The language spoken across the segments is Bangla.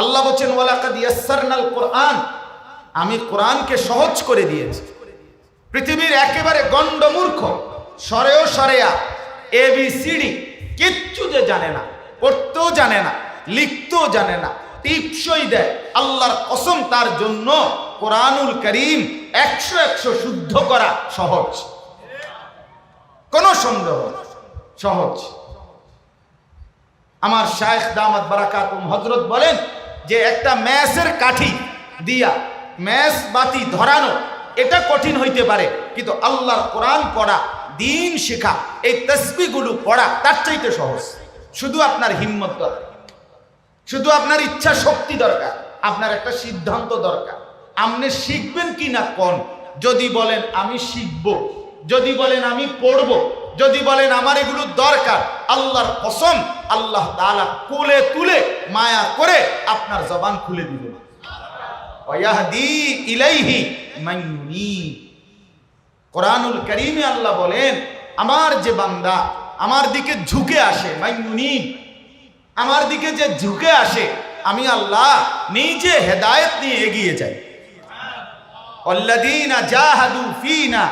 আল্লাহ বলছেন, ওয়ালাকাদ কোরআন। আমি কোরআনকে সহজ করে দিয়েছি। পৃথিবীর একেবারে গণ্ডমূর্খ, সরেও সরেয়া এ বি সিডি কিচ্ছু যে জানে না, পড়তেও জানে না, লিখতেও জানে না, টিপসই দেয়। আল্লাহর কসম, তার জন্য কোরআনুল করিম একশো একশো শুদ্ধ করা সহজ। কোনো সন্দেহ সহজ। আমার শায়েখ দামাত বারাকাতুম হজরত বলেন যে একটা ম্যাসের কাঠি দিয়া ম্যাস বাতি ধরানো, এটা কঠিন হইতে পারে। কিন্তু আল্লাহর কোরআন পড়া, দিন শেখা, এই তসবিগুলো পড়া, তার চাইতে সহজ। শুধু আপনার হিম্মত দরকার। শুধু আপনার ইচ্ছা শক্তি দরকার। আপনার একটা সিদ্ধান্ত দরকার। আপনি শিখবেন কি না কোন? যদি বলেন আমি শিখব, যদি বলেন আমি পড়ব যদি বলেন আমার এগুলো দরকার, আল্লাহর কসম, আল্লাহ তালা কোলে তুলে মায়া করে আপনার জবান খুলে ইউনীব। কোরআনুল করিমে আল্লাহ বলেন, আমার যে বান্দা আমার দিকে ঝুঁকে আসে মাইনুনি আমার দিকে যে ঝুঁকে আসে, আমি আল্লাহ নিজে হেদায়েত নিয়ে এগিয়ে যাই। অল্লাদিনা জাহাদু ফিনা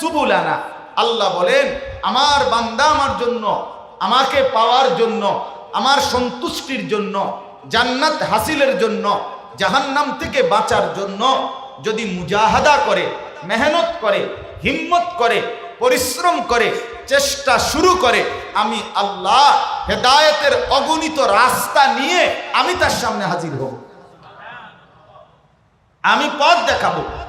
সুবুলানা। আল্লাহ বলেন, আমার বান্দা আমার জন্য, আমাকে পাওয়ার জন্য, আমার সন্তুষ্টির জন্য, জান্নাত হাসিলের জন্য, জাহান্নাম থেকে বাঁচার জন্য যদি মুজাহাদা করে, মেহনত করে, হিম্মত করে, পরিশ্রম করে, চেষ্টা শুরু করে, আমি আল্লাহ হেদায়েতের অগণিত রাস্তা নিয়ে আমি তার সামনে হাজির হব। আমি পথ দেখাবো।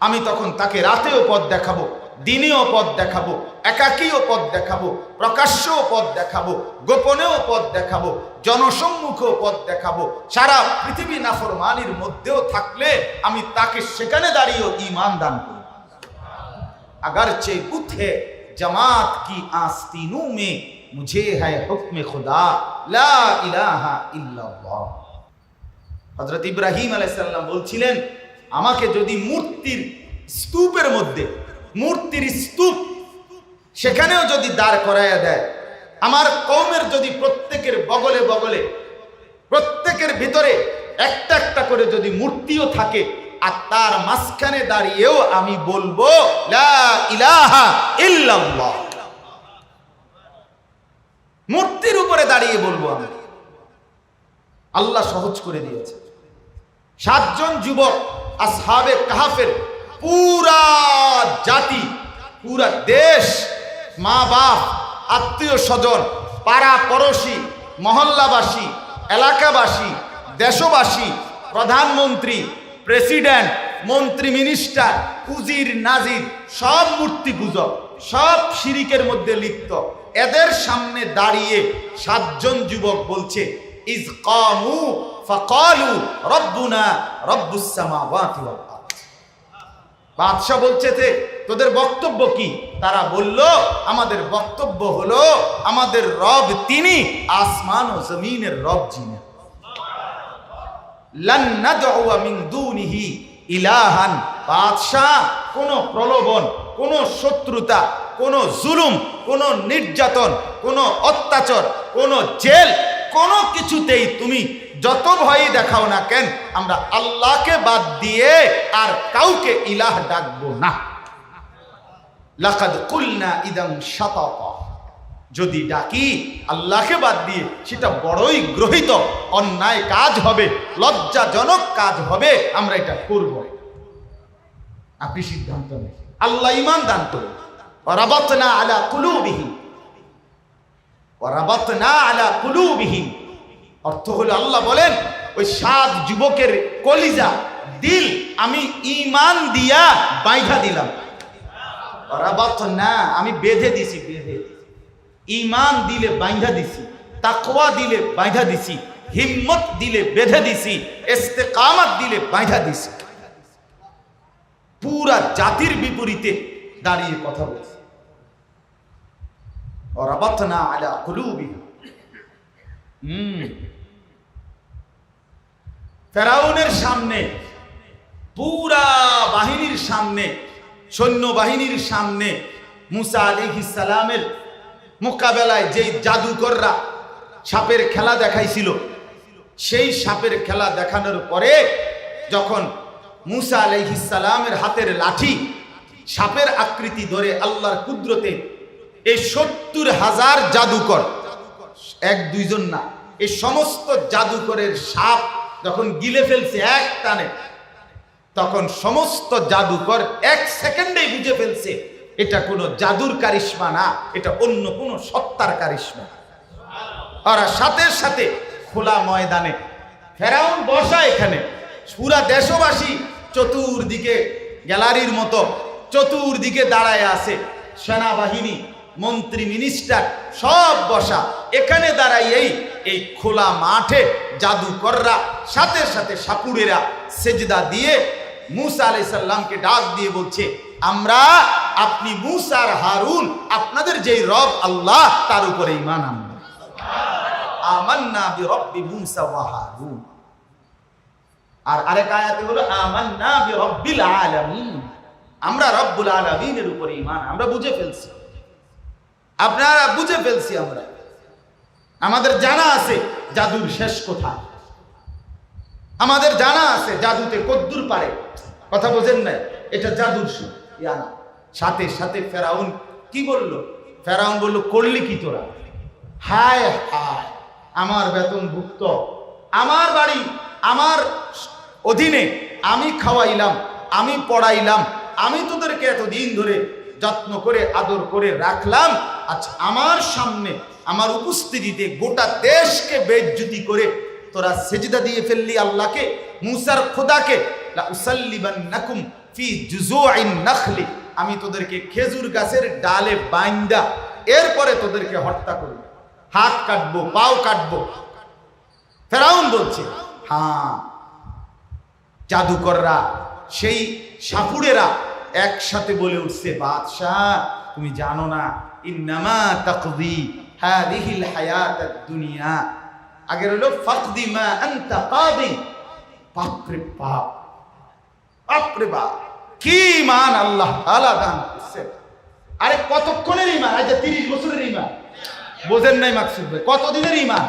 আমি তখন তাকে রাতেও পথ দেখাবো দিনেও পথ দেখাবো একাকীয় পথ দেখাবো প্রকাশ্যও পথ দেখাবো গোপনেও পথ দেখাবো জনসম্মুখেও পথ দেখাবো সারা পৃথিবী নাফরমানির মধ্যেও থাকলে আমি তাকে সেখানে দাঁড়িয়েও ইমান দান করি अगर चे बुत है जमात की आस्तीनों में मुझे है हुक्म खुदा ला इलाहा इल्लल्लाह হযরত ইব্রাহিম আলাইহিস সালাম বলছিলেন আমাকে যদি মূর্তির স্তূপের মধ্যে, মূর্তির স্তূপ। সেখানেও যদি দাঁড় করাইয়া দেয়, আমার কৌমের যদি প্রত্যেকের বগলে বগলে, প্রত্যেকের ভিতরে একটা একটা করে যদি মূর্তিও থাকে, আর তার মাঝখানে দাঁড়িয়েও আমি বলব মূর্তির উপরে দাঁড়িয়ে বলব আমি। আল্লাহ সহজ করে দিয়েছে। সাতজন যুবক, আসহাবে কাহাফের পুরা জাতি, পুরা দেশ, মা বাপ, আত্মীয় স্বজন, পাড়া পড়শি, মহল্লাবাসী, এলাকাবাসী, দেশবাসী, প্রধানমন্ত্রী, প্রেসিডেন্ট, মন্ত্রী মিনিস্টার, উজির নাজির, সব মূর্তি পূজক, সব শিরিকের মধ্যে লিপ্ত। এদের সামনে দাঁড়িয়ে সাতজন যুবক বলছে, ইজ কামু ফাকালু রব্বুনা রব্বুস সামাওয়াতি বাদশাহ বলছে যে, তোদের বক্তব্য কি? তারা বলল, আমাদের বক্তব্য হলো, আমাদের রব তিনি, আসমান ও জমিনের রব যিনি। ইলাহান। বাদশাহ, কোন প্রলোভন, কোন শত্রুতা, কোন জুলুম, কোন নির্যাতন, কোন অত্যাচার, কোন জেল, কোনো কিছুতেই তুমি যত ভয় দেখাও না কেন, আমরা আল্লাহকে বাদ দিয়ে আর কাউকে ইলাহ ডাকবো না। লাকাদ কুলনা ইদাম শাতাতা। যদি ডাকি, আল্লাহকে বাদ দিয়ে, সেটা বড়ই গ্রহিত, অন্যায় কাজ হবে, লজ্জাজনক কাজ হবে, আমরা এটা করব। আপনি সিদ্ধান্ত নেই আল্লাহ ইমান দান করুন। রাবাতনা আলা কুলুবিহিম। রাবাতনা আলা কুলুবিহিম। অর্থ হলো আল্লাহ বলেন, ওই সাত যুবকের কলিজা, দিল আমি ইমান দিয়া বাইধা দিলাম। না, আমি বেঁধে দিছি, বেঁধে ইমান দিলে বাইধা দিছি, তাকওয়া দিলে বাইধা দিছি, হিম্মত দিলে বেঁধে দিছি, ইস্তেকামত দিলে বাইধা দিছি। পুরা জাতির বিপরীতে দাঁড়িয়ে কথা বলছি। রাবাতনা আলা কুলুবিহিম হুম ফেরাউনের সামনে, পুরা বাহিনীর সামনে সৈন্য বাহিনীর সামনে মুসা আলিহিস সালামের মোকাবেলায় যেই জাদুকররা সাপের খেলা দেখাইছিল, সেই সাপের খেলা দেখানোর পরে যখন মুসা আলাইহিসালামের হাতের লাঠি সাপের আকৃতি ধরে আল্লাহর কুদরতে, এই সত্তর হাজার জাদুকর এক দুইজন না। এই সমস্ত জাদুকরের সাপ যখন গিলে ফেলছে এক টানে, তখন সমস্ত জাদুকর এক সেকেন্ডেই বুঝে ফেলছে, এটা কোনো জাদুর কারিশ্মা না, এটা অন্য কোনো সত্তার কারিশ্মা। ওরা সাথে সাথে খোলা ময়দানে ফেরাউন বসা এখানে। পুরা দেশবাসী চতুর্দিকে গ্যালারির মতো চতুর্দিকে দাঁড়ায় আছে। সেনাবাহিনী, মন্ত্রী, মিনিস্টার, সব বসা। এখানে দাঁড়াইয়েই এই খোলা মাঠে জাদুকররা, সাথে সাথে সাপুড়েরা সেজদা দিয়ে মুসা আলাইসাল্লামকে ডাক দিয়ে বলছে, আমরা আপনি মুসার হারুন, আপনাদের যেই রব আল্লাহ, তার উপরে ইমান আর আরেক আয়াতে হলো, আমান্না বিরব্বিল আলামিন। আমরা রব্বুল আলামিনের উপরে ঈমান, আমরা বুঝে ফেলছি। আপনারা বুঝে ফেলছি আমরা। আমাদের জানা আছে জাদুর শেষ কোথায় আমাদের জানা আছে জাদুতে কদ্দুর পারে। কথা বোঝেন না এটা জাদুর ইয়ানা। সাথে সাথে ফেরাউন কি বলল? ফেরাউন বলল, করলি কি তোরা? হায় হায়, আমার বেতন ভুক্ত। আমার বাড়ি, আমার অধীনে আমি খাওয়াইলাম, আমি পড়াইলাম আমি তোদেরকে এতদিন ধরে যত্ন করে, আদর করে রাখলাম। আচ্ছা আমার সামনে, আমার উপস্থিতিতে গোটা দেশকে বেজ্জুতি করে তোরা সেজদা দিয়ে ফেললি আল্লাহকে, মুসার খোদাকে। আমি তোদেরকে খেজুর গাছের ডালে বাইন্দা, এরপরে তোদেরকে হত্যা করব। হাত কাটবো, পাও কাটবো। ফেরাউন বলছে হ্যাঁ জাদুকররা, সেই সাপুড়েরা একসাথে বলে উঠছে, বাদশাহ, তুমি জানো না, ইন্নামা তাকদি হাদিহিল হায়াতাদ দুনিয়া আগের হলো, ফাকদি মা আনতা কাদি। বাপরে বাপ বাপরে বাপ, কি ইমান আল্লাহ তাআলা দান করছেন আরে কতক্ষণের ইমান আজ তিরিশ বছরের ইমান বোঝেন নাই মাকসুদ ভাই, কতদিনের ইমান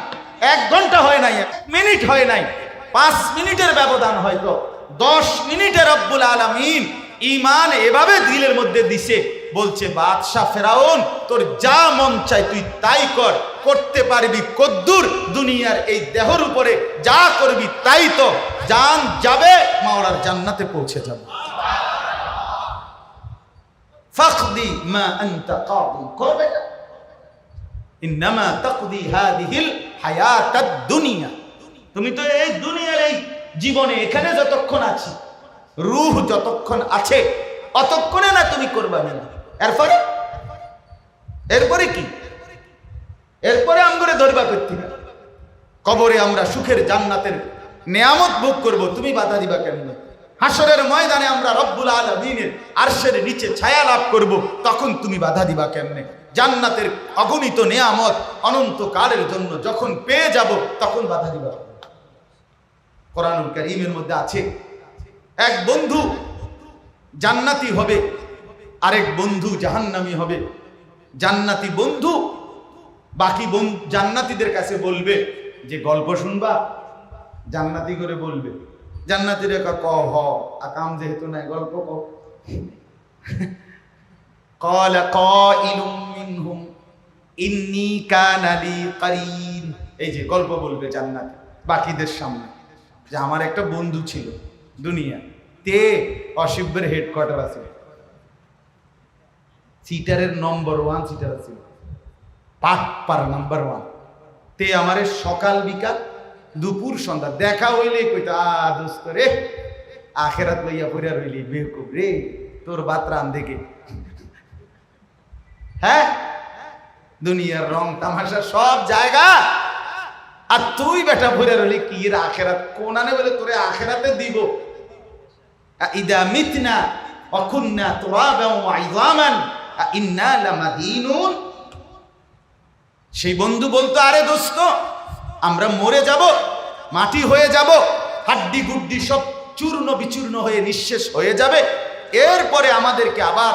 এক ঘণ্টা হয় নাই, এক মিনিট হয় নাই, পাঁচ মিনিটের ব্যবধান হয়তো, দশ মিনিটে রব্বুল আলমিন ইমান এভাবে দিলের মধ্যে দিছে, বলছে, বাদশাহ ফেরাউন, তোর যা মন চাই তুই তাই কর। করতে পারবি কদ্দুর, দুনিয়ার এই দেহর উপরে যা করবি তাই তো। জান যাবে, মাওলার জান্নাতে পৌঁছে যাবে। ফাকদি মা আনতা কাদি করবে ইন্নামা তাকদি হাদিহিল হায়াতাদ দুনিয়া। তুমি তো এই দুনিয়ার এই জীবনে এখানে যতক্ষণ আছি রূহ যতক্ষণ আছে, অতক্ষণে না তুমি করবা না এরপরে? এরপরে কি? এরপরে আমগরে ধরবা করতে না কবরে আমরা সুখের জান্নাতের নেয়ামত ভোগ করব, তুমি বাধা দিবা কেন? হাসরের ময়দানে আমরা রব্বুল আলমিনের আরশের নিচে ছায়া লাভ করব, তখন তুমি বাধা দিবা কেমনে জান্নাতের অগণিত নেয়ামত অনন্ত কালের জন্য যখন পেয়ে যাব, তখন বাধা দিবা। কোরআনুল কারীমের মধ্যে আছে এক বন্ধু জান্নাতি হবে আরেক বন্ধু জাহান্নামি হবে জান্নাতি বন্ধু বাকি বন্ধু জান্নাতীদের কাছে বলবে যে গল্প শুনবা জান্নাতি করে বলবে জান্নাতিরা ক ক হ আকাম যেহেতু নাই গল্প ক قال قائل منهم إني كان لي قرين এই যে গল্প বলবে জান্নাতি বাকিদের সামনে যে আমার একটা বন্ধু ছিল দুনিয়া। তে অশিব্যের হেডকোয়ার্টার আছে। সিটারের নম্বর ওয়ান সিটার আছে। পাট পার নাম্বার ওয়ান তে আমারে সকাল বিকাল, দুপুর সন্ধ্যা, দেখা হইলে কইতা, আ, দোস্ত রে, আখেরাত লইয়া পড়িয়া রইলি বেকুব রে, তোর বাতরান দেখে। হ্যাঁ? দুনিয়ার রং তামাশা সব জায়গা। আর তুই বেটা ভরে রইলি, কি আখেরাত? কোনানে বলে তোরে আখেরাতে দিব? ইদা মিতনা অকুন্না তুরাবাও আইজামান ইন্না লামাদিনুন। সেই বন্ধু বলতো, আরে দোস্ত, আমরা মরে যাব, মাটি হয়ে যাব হাড্ডি গুড্ডি সব চূর্ণ বিচূর্ণ হয়ে নিঃশেষ হয়ে যাবে। এরপরে আমাদেরকে আবার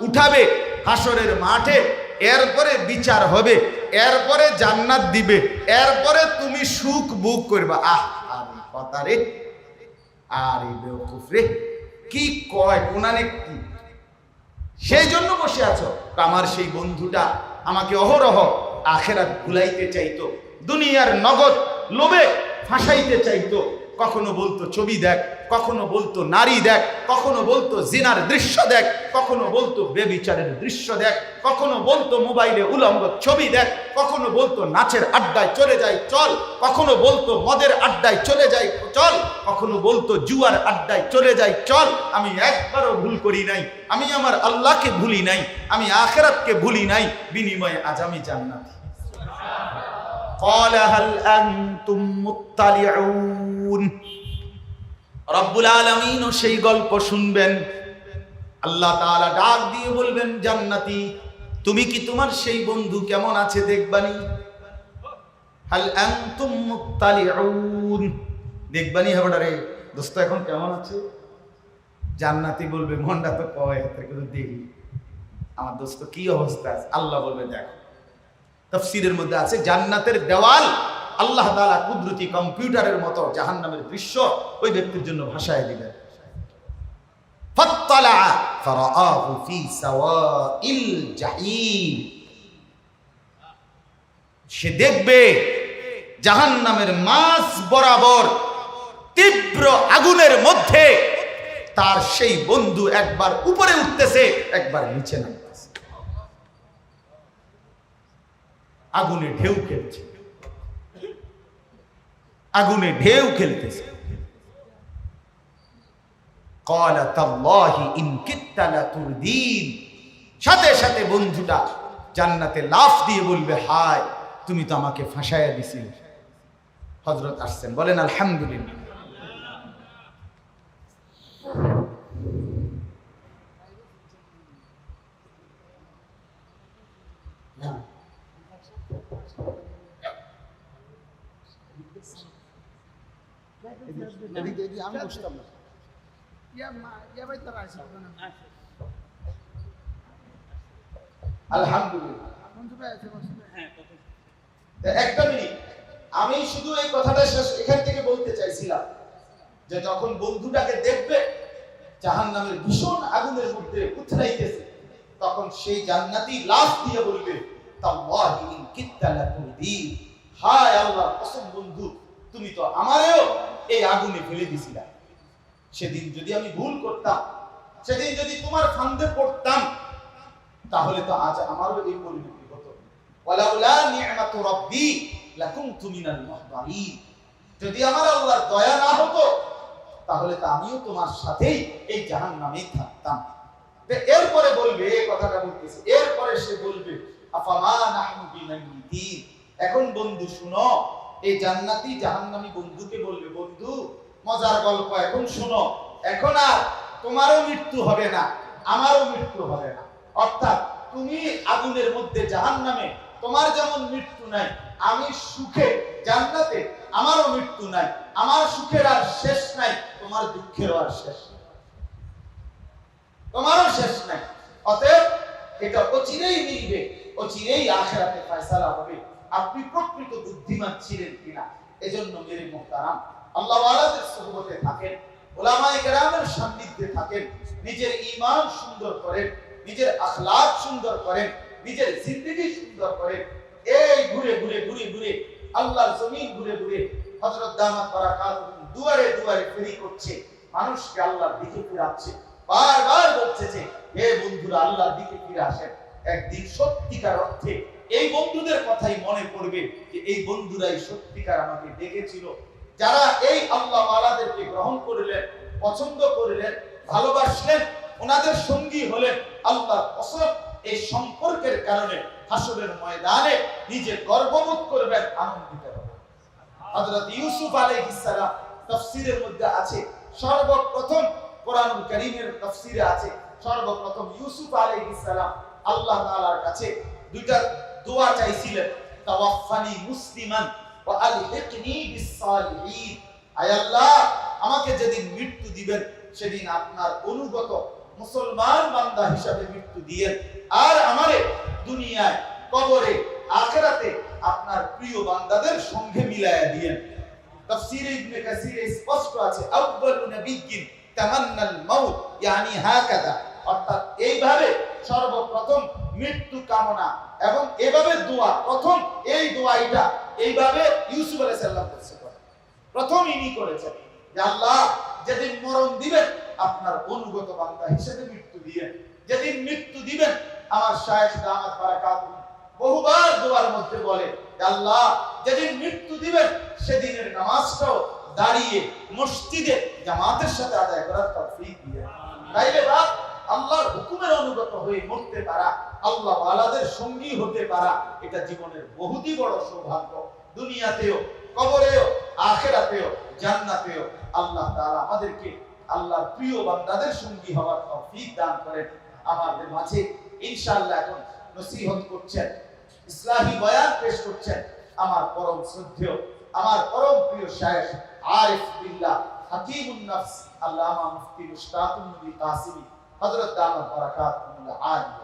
উঠাবে হাসরের মাঠে, এরপরে বিচার হবে, এরপরে জান্নাত দিবে, এরপরে তুমি সুখ বুক করবা। আহ কথা রে। আর এই বেওকুফ রে কি কয় কোনানে কি? সেই জন্য বসে আছো। আমার সেই বন্ধুটা আমাকে অহরহ আখেরাত ভুলাইতে চাইতো, দুনিয়ার নগদ লোভে ফাঁসাইতে চাইতো। কখনো বলতো ছবি দেখ, কখনো বলতো নারী দেখ, কখনো বলতো জিনার দৃশ্য দেখ, কখনো বলতো বেবিচারের দৃশ্য দেখ, কখনো বলতো মোবাইলে উলঙ্গ ছবি দেখ, কখনো বলতো নাচের আড্ডায় চলে যাই, চল। কখনো বলতো মদের আড্ডায় চলে যাই, চল। কখনো বলতো জুয়ার আড্ডায় চলে যাই, চল। আমি একবারও ভুল করি নাই, আমি আমার আল্লাহকে ভুলি নাই, আমি আখেরাতকে ভুলি নাই, বিনিময়ে আজ আমি জান্নাতি। قال هل أنتم مطلعون রব্বুল আলমিনও সেই গল্প শুনবেন আল্লাহ তাআলা ডাক দিয়ে বলবেন জান্নাতি তুমি কি তোমার সেই বন্ধু কেমন আছে দেখবানি হাল আনতুম মুত্তালিউন দেখবানি হবে রে দোস্ত এখন কেমন আছে জান্নাতি বলবে মনটা তো কয় হাতে কিন্তু দেখি আমার দোস্ত কি অবস্থা আছে আল্লাহ বলবে দেখো তফসিরের মধ্যে আছে, জান্নাতের দেওয়াল আল্লাহ তাআলা কুদরতি কম্পিউটারের মতো জাহান্নামের দৃশ্য ওই ব্যক্তির জন্য ভাষায় দিবেন। সে দেখবে জাহান্নামের মাছ বরাবর তীব্র আগুনের মধ্যে তার সেই বন্ধু একবার উপরে উঠতেছে, একবার নিচে নামতেছে। আগুনে ঢেউ খেলছে। আগুনে ঢেউ খেলতেছে। সাথে সাথে বন্ধুটা জান্নাতে লাফ দিয়ে বলবে, হায়, তুমি তো আমাকে ফাঁসাইয়া দিছিলে। হজরত আসছেন, বলেন, আলহামদুলিল্লাহ। আমি বুঝতাম না। একটা মিনিট। আমি শুধু এই কথাটা এখান থেকে বলতে চাইছিলাম যে যখন বন্ধুটাকে দেখবে জাহান নামের ভীষণ আগুনের মধ্যে উথরাইতেছে তখন সেই জান্নাতি লাশ দিয়ে বলবে তাল্লাহি ইন কিত্তা লাতুরদিন। হায় আল্লাহ কসম বন্ধু। তুমি তো আমারেও এই আগুনে ফেলে দিছিলা। সেদিন যদি আমি ভুল করতাম, সেদিন যদি তোমার ফান্দে পড়তাম, তাহলে তো আজ আমারও এই পরিণতি হতো। ওয়ালাউলা নি'মাতু রাব্বি লাকুনতু মিনাল মুহদারিন যদি আমার আল্লাহর দয়া না হতো, তাহলে তো আমিও তোমার সাথেই এই জাহান্নামেই থাকতাম। এরপরে বলবে, এই কথাটা বলতেছে, এরপরে সে বলবে, আফামা নাহনু বিমাইতিন। এখন বন্ধু শুনো এই জান্নাতি জাহান্নামী বন্ধুকে বলবে, বন্ধু, মজার গল্প এখন শুনো। এখন আর তোমারও মৃত্যু হবে না, আমারও মৃত্যু হবে না। অর্থাৎ তুমি আগুনের মধ্যে জাহান্নামে, তোমার যেমন মৃত্যু নাই, আমি সুখে জান্নাতে, আমারও মৃত্যু নাই, আমার সুখের আর শেষ নাই, তোমার দুঃখেরও আর শেষ তোমারও শেষ নাই। অতএব এটা অচিরেই মিলবে, অচিরেই আখেরাতে ফয়সালা হবে। আপনি প্রকৃত বুদ্ধিমান ছিলেন কিনা? এজন্য মেরে মোহতারাম। আল্লাহ ওয়ালাদের সুহবতে থাকেন, ওলামায়ে কেরামের সান্নিধ্যে থাকেন, নিজের ঈমান সুন্দর করেন, নিজের আখলাক সুন্দর করেন, নিজের জিন্দেগি সুন্দর করেন। এই ঘুরে ঘুরে ঘুরে ঘুরে আল্লাহর জমিন ঘুরে ঘুরে হযরত দামাত বারাকাত দুয়ারে দুয়ারে ফেরি করছে, মানুষকে আল্লাহর দিকে ফিরাচ্ছে, বারবার বলছে যে, হে বন্ধুরা, আল্লাহর দিকে ফিরে আসেন। একদিন সত্যিকার অর্থে এই বন্ধুদের কথাই মনে পড়বে যে এই বন্ধুরাই সত্যিকার আমাকে ডেকেছিল। যারা এই আল্লাহ ওয়ালাদেরকে গ্রহণ করলেন, পছন্দ করলেন, ভালোবাসলেন, ওনাদের সঙ্গী হলেন আল্লাহর কসম। এই সম্পর্কের কারণে হাসরের ময়দানে নিজে গর্ববোধ করবেন, আনন্দিত ইউসুফ আলাইহিস সালাম মধ্যে আছে, সর্বপ্রথম কোরআনুল কারীমের তাফসীরে আছে, সর্বপ্রথম ইউসুফ আলাইহিস সালাম আল্লাহ তাআলার কাছে দুইটা দোয়া চাইছিলেন তাওয়াফানি মুসলিমান ওয়া আলহিকনি বিস সালিহিন আয় আল্লাহ, আমাকে যেদিন মৃত্যু দিবেন, সেদিন আপনার অনুগত মুসলমান বান্দা হিসাবে মৃত্যু দিয়েন। আর আমারে দুনিয়ায়, কবরে, আখেরাতে আপনার প্রিয় বান্দাদের সঙ্গে মিলায়া দিয়েন। তাফসীরে ইবনে কাসিরে স্পষ্ট আছে, আউয়ালু নাবিয়্যিন তামান্নাল মাউত ইয়ানি হাকাদা। অর্থাৎ এইভাবে সর্বপ্রথম মৃত্যু কামনা এবং এভাবে দোয়া, প্রথম এই দোয়াইটা এইভাবে ইউসুফ আলাইহিস সালাম করছে। প্রথম ইনি করেছেন। যে আল্লাহ যেদিন মরণ দিবেন, আপনার অনুগত বান্দা হিসেবে মৃত্যু দিবেন যেদিন মৃত্যু দিবেন, আমার শায়েখ দামাত বারাকাত বহুবার দোয়ার মধ্যে বলে আল্লাহ যেদিন মৃত্যু দিবেন, সেদিনের নামাজটাও দাঁড়িয়ে মসজিদে জামাতের সাথে আদায় করার তৌফিক দিয়ে। তাইলে বাপ আল্লাহর হুকুমের অনুগত হয়ে মরতে পারা, আল্লাহ ওয়ালাদের সঙ্গী হতে পারা, এটা জীবনের বহুতই বড় সৌভাগ্য। দুনিয়াতেও, কবরেও, আখেরাতেও, জান্নাতেও আল্লাহ তাআলা আমাদেরকে আল্লাহর প্রিয় বান্দাদের সঙ্গী হওয়ার তৌফিক দান করেন। আমাদের মাঝে ইনশাআল্লাহ এখন নসিহত করছেন ইসলামী বয়ান পেশ করছেন আমার পরম শ্রদ্ধেয়, আমার পরম প্রিয় শায়েখ আরিফ বিল্লাহ হাকিমুন আল্লামা মুফতি মুশতাকুন নবী কাসিমি। হযরত দামাত বারাকাতুল্লাহ আলিয়া